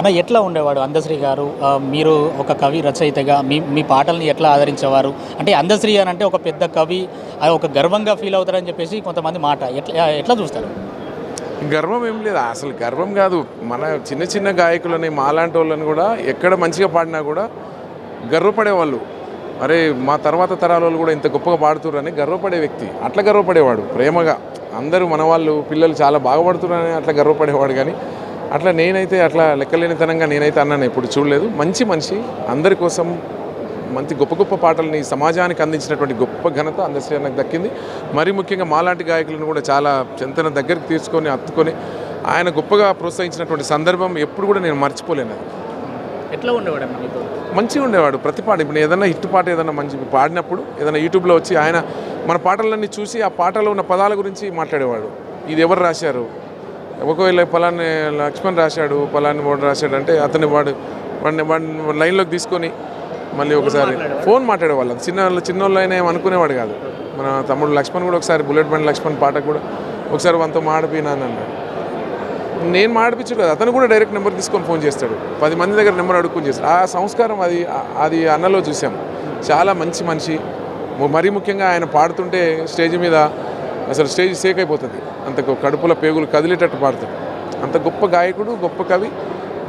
అన్న ఎట్లా ఉండేవాడు అందశ్రీ గారు? మీరు ఒక కవి రచయితగా మీ మీ పాటల్ని ఎట్లా ఆదరించేవారు? అంటే అందశ్రీ అని అంటే ఒక పెద్ద కవి అది ఒక గర్వంగా ఫీల్ అవుతారని చెప్పేసి కొంతమంది మాట ఎట్లా ఎట్లా చూస్తారు? గర్వం ఏం లేదు. అసలు గర్వం కాదు. మన చిన్న చిన్న గాయకులని మాలాంటి వాళ్ళని కూడా ఎక్కడ మంచిగా పాడినా కూడా గర్వపడేవాళ్ళు. అరే మా తర్వాత తరాల వాళ్ళు కూడా ఇంత గొప్పగా పాడుతున్నారని గర్వపడే వ్యక్తి. అట్లా గర్వపడేవాడు ప్రేమగా. అందరూ మన వాళ్ళు పిల్లలు చాలా బాగా బాగుపడుతున్నారని అట్లా గర్వపడేవాడు. కానీ అట్లా నేనైతే అట్లా లెక్కలేనితనంగా నేనైతే అన్నాను ఎప్పుడు చూడలేదు. మంచి మనిషి అందరి కోసం మంచి గొప్ప గొప్ప పాటల్ని సమాజానికి అందించినటువంటి గొప్ప ఘనత అందశ్రీ అన్నకు దక్కింది. మరి ముఖ్యంగా మాలాంటి గాయకులను కూడా చాలా చెంతన దగ్గరికి తీసుకొని హత్తుకొని ఆయన గొప్పగా ప్రోత్సహించినటువంటి సందర్భం ఎప్పుడు కూడా నేను మర్చిపోలేను. ఎట్లా ఉండేవాడు మంచిగా ఉండేవాడు. ప్రతి పాట ఇప్పుడు ఏదైనా హిట్ పాట ఏదైనా మంచి పాడినప్పుడు ఏదైనా యూట్యూబ్లో వచ్చి ఆయన మన పాటలన్నీ చూసి ఆ పాటలో ఉన్న పదాల గురించి మాట్లాడేవాడు. ఇది ఎవరు రాశారు? ఒకవేళ పలాని లక్ష్మణ్ రాశాడు పలాని వాడు రాశాడు అంటే అతని వాడు వాడిని వాడిని లైన్లోకి తీసుకొని మళ్ళీ ఒకసారి ఫోన్ మాట్లాడేవాళ్ళం. చిన్న చిన్నోళ్ళు అయినా ఏం అనుకునేవాడు కాదు. మన తమ్ముడు లక్ష్మణ్ కూడా ఒకసారి బుల్లెట్ బండి లక్ష్మణ్ పాట కూడా ఒకసారి వంతో మాడిపోయినాను అన్నాడు. నేను మాడిపించు కదా అతను కూడా డైరెక్ట్ నెంబర్ తీసుకొని ఫోన్ చేస్తాడు. పది మంది దగ్గర నెంబర్ అడుక్కొని చేస్తాడు. ఆ సంస్కారం అది అది అన్నలో చూసాం. చాలా మంచి మనిషి. మరీ ముఖ్యంగా ఆయన పాడుతుంటే స్టేజ్ మీద అసలు స్టేజ్ సేక్ అయిపోతుంది. అంత కడుపుల పేగులు కదిలేటట్టు పాడుతాడు అంత గొప్ప గాయకుడు గొప్ప కవి.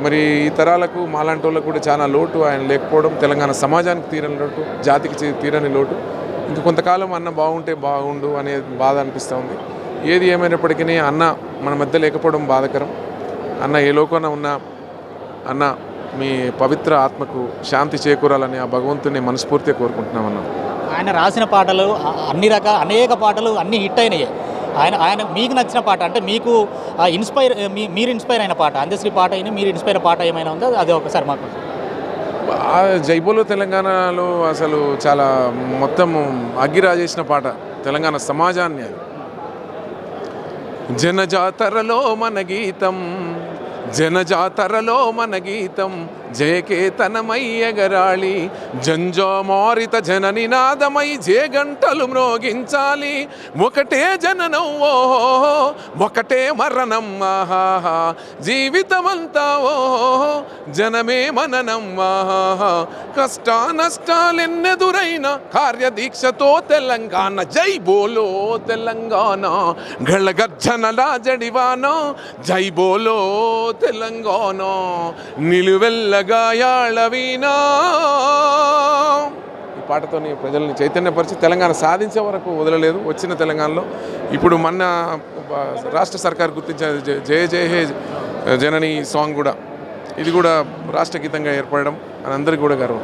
మరి ఈ తరాలకు మాలాంటి వాళ్ళకు కూడా చాలా లోటు. ఆయన లేకపోవడం తెలంగాణ సమాజానికి తీరని లోటు జాతికి తీరని లోటు. ఇంకా కొంతకాలం అన్న బాగుంటే బాగుండు అనే బాధ అనిపిస్తూ ఉంది. ఏది ఏమైనప్పటికీ అన్న మన మధ్య లేకపోవడం బాధకరం. అన్న ఏ లోకన ఉన్నా అన్న మీ పవిత్ర ఆత్మకు శాంతి చేకూరాలని ఆ భగవంతుని మనస్ఫూర్తిగా కోరుకుంటున్నాం అన్న ఆయన రాసిన పాటలు అన్ని రకాల అనేక పాటలు అన్ని హిట్ అయినాయి. ఆయన ఆయన మీకు నచ్చిన పాట అంటే మీకు ఇన్స్పైర్ మీరు ఇన్స్పైర్ అయిన పాట. అందశ్రీ పాట అయినా మీరు ఇన్స్పైర్ పాట ఏమైనా ఉందో? అది ఒకసారి మాకు. ఆ జైబోలో తెలంగాణలో అసలు చాలా మొత్తం అగ్గిరాజేసిన పాట. తెలంగాణ సమాజాన్ని అది. జనజాతరలో మన గీతం జనజాతరలో మన గీతం జయకేతనమై ఎగరాళి జంజామారిత జన నినాదమై జేగంటలు మ్రోగించాలి. ఒకటే జననం ఓహో ఒకటే మరణం ఆహాహా జీవితమంతా ఓహో జనమే మననం ఆహాహా కష్ట నష్టాలెన్నెదురైన కార్యదీక్షతో తెలంగాణ. జై బోలో తెలంగాణ గళ్ళగర్జనలా జడివాన జై బోలో తెలంగాణ నిలువెల్ల యాళవీనా ఈ పాటతోని ప్రజల్ని చైతన్యపరిచి తెలంగాణ సాధించే వరకు వదలలేదు వచ్చిన తెలంగాణలో. ఇప్పుడు మొన్న రాష్ట్ర సర్కార్ గుర్తించిన జయ జయ హే జనని సాంగ్ కూడా ఇది కూడా రాష్ట్ర గీతంగా ఏర్పడడం అని అందరికీ కూడా గర్వం.